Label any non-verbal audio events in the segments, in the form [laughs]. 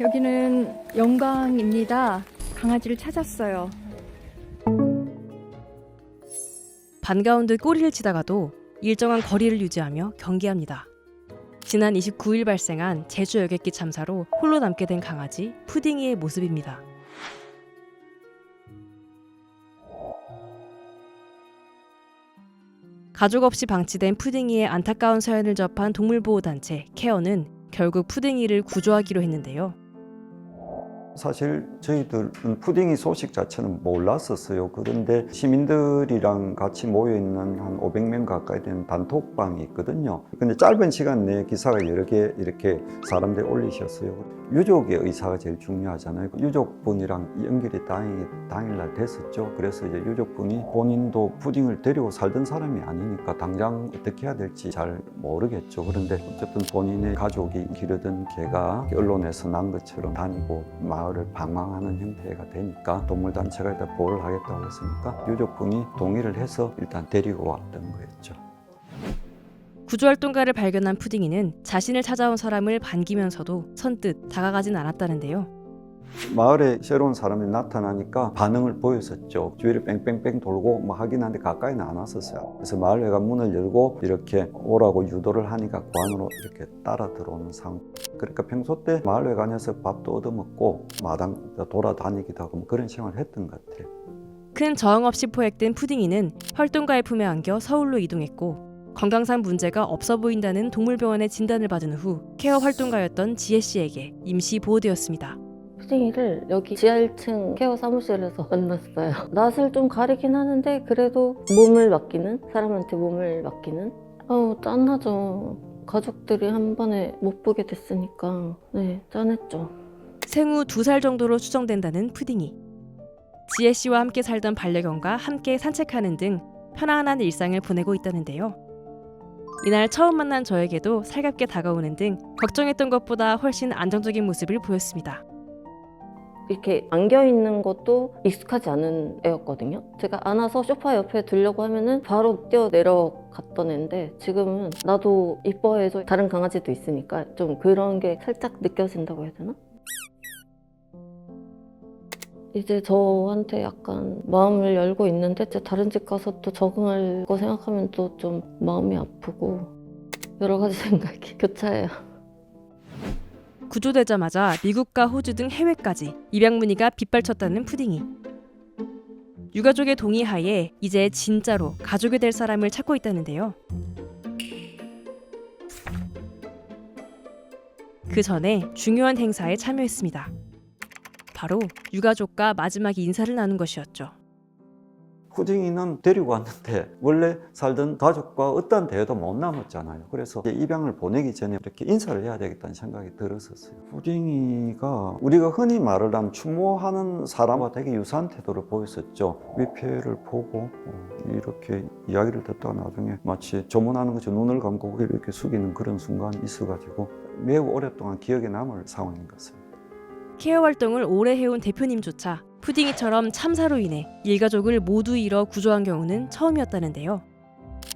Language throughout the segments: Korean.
여기는 영광입니다. 강아지를 찾았어요. 반가운 듯 꼬리를 치다가도 일정한 거리를 유지하며 경계합니다. 지난 29일 발생한 제주 여객기 참사로 홀로 남게 된 강아지 푸딩이의 모습입니다. 가족 없이 방치된 푸딩이의 안타까운 사연을 접한 동물보호단체 케어는 결국 푸딩이를 구조하기로 했는데요. 사실 저희들은 푸딩이 소식 자체는 몰랐었어요. 그런데 시민들이랑 같이 모여 있는 한 500명 가까이 되는 단톡방이 있거든요. 근데 짧은 시간 내에 기사가 여러 개 이렇게 사람들이 올리셨어요. 유족의 의사가 제일 중요하잖아요. 유족분이랑 연결이 다행히 당일날 됐었죠. 그래서 이제 유족분이 본인도 푸딩을 데리고 살던 사람이 아니니까 당장 어떻게 해야 될지 잘 모르겠죠. 그런데 어쨌든 본인의 가족이 기르던 개가 언론에서 난 것처럼 다니고 마을을 방황하는 형태가 되니까 동물단체가 일단 보호를 하겠다고 했으니까 유족분이 동의를 해서 일단 데리고 왔던 거였죠. 구조활동가를 발견한 푸딩이는 자신을 찾아온 사람을 반기면서도 선뜻 다가가진 않았다는데요. 마을에 새로운 사람이 나타나니까 반응을 보였었죠. 주위를 뺑뺑뺑 돌고 뭐 하긴 한데 가까이는 안 왔었어요. 그래서 마을회가 문을 열고 이렇게 오라고 유도를 하니까 그 안으로 이렇게 따라 들어오는 상황. 그러니까 평소 때 마을회관에서 밥도 얻어먹고 마당 돌아다니기도 하고 뭐 그런 생활을 했던 것 같아요. 큰 저항 없이 포획된 푸딩이는 활동가의 품에 안겨 서울로 이동했고 건강상 문제가 없어 보인다는 동물병원의 진단을 받은 후 케어 활동가였던 지혜 씨에게 임시 보호되었습니다. 푸딩이를 여기 지하 1층 케어 사무실에서 [laughs] 만났어요. 낯을 좀 가리긴 하는데 그래도 몸을 맡기는 사람한테 몸을 맡기는 아우 짠하죠. 가족들이 한 번에 못 보게 됐으니까 네 짠했죠. 생후 두 살 정도로 추정된다는 푸딩이 지혜 씨와 함께 살던 반려견과 함께 산책하는 등 편안한 일상을 보내고 있다는데요. 이날 처음 만난 저에게도 살갑게 다가오는 등 걱정했던 것보다 훨씬 안정적인 모습을 보였습니다. 이렇게 안겨 있는 것도 익숙하지 않은 애였거든요. 제가 안아서 소파 옆에 두려고 하면은 바로 뛰어 내려갔던 애인데 지금은 나도 이뻐해줘 다른 강아지도 있으니까 좀 그런 게 살짝 느껴진다고 해야 되나? 이제 저한테 약간 마음을 열고 있는데 이제 다른 집 가서 또 적응할 거 생각하면 또 좀 마음이 아프고 여러 가지 [laughs] 생각이 교차해요. 구조되자마자 미국과 호주 등 해외까지 입양 문의가 빗발쳤다는 푸딩이. 유가족의 동의하에 이제 진짜로 가족이 될 사람을 찾고 있다는데요. 그 전에 중요한 행사에 참여했습니다. 바로 유가족과 마지막 인사를 나눈 것이었죠. 후딩이는 데리고 왔는데 원래 살던 가족과 어떠한 대화도 못 나눴잖아요. 그래서 입양을 보내기 전에 이렇게 인사를 해야 되겠다는 생각이 들었었어요. 후딩이가 우리가 흔히 말을 하는 추모하는 사람과 되게 유사한 태도를 보였었죠. 위패를 보고 어, 이렇게 이야기를 듣다가 나중에 마치 조문하는 것처럼 눈을 감고 이렇게 숙이는 그런 순간이 있어가지고 매우 오랫동안 기억에 남을 상황인 것 같습니다. 케어 활동을 오래 해온 대표님조차 푸딩이처럼 참사로 인해 일가족을 모두 잃어 구조한 경우는 처음이었다는데요.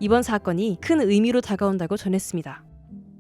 이번 사건이 큰 의미로 다가온다고 전했습니다.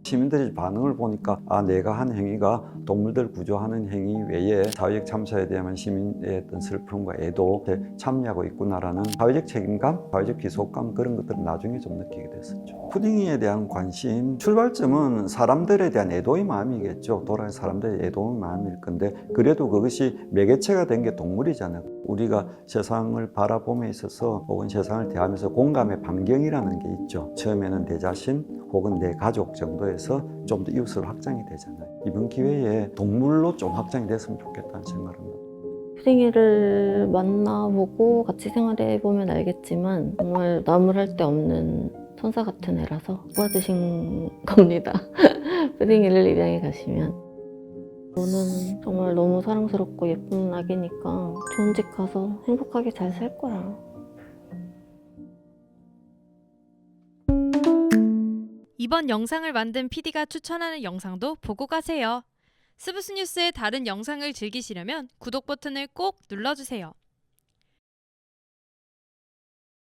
시민들의 반응을 보니까 아 내가 한 행위가 동물들 구조하는 행위 외에 사회적 참사에 대한 시민의 어떤 슬픔과 애도 참여하고 있구나라는 사회적 책임감, 사회적 기속감 그런 것들을 나중에 좀 느끼게 됐었죠. 푸딩이에 대한 관심 출발점은 사람들에 대한 애도의 마음이겠죠. 돌아갈 사람들의 애도의 마음일 건데 그래도 그것이 매개체가 된 게 동물이잖아요. 우리가 세상을 바라봄에 있어서 혹은 세상을 대하면서 공감의 반경이라는 게 있죠. 처음에는 내 자신 혹은 내 가족 정도에서 좀 더 이웃으로 확장이 되잖아요. 이번 기회에 동물로 좀 확장이 됐으면 좋겠다는 생각을 합니다. 푸딩이를 만나보고 같이 생활해보면 알겠지만 정말 나무랄 데 없는 천사 같은 애라서 뽑아주신 겁니다. [laughs] 푸딩이를 입양해 가시면 너는 정말 너무 사랑스럽고 예쁜 아기니까 좋은 집 가서 행복하게 잘 살 거야. 이번 영상을 만든 PD가 추천하는 영상도 보고 가세요. 스브스 뉴스의 다른 영상을 즐기시려면 구독 버튼을 꼭 눌러주세요.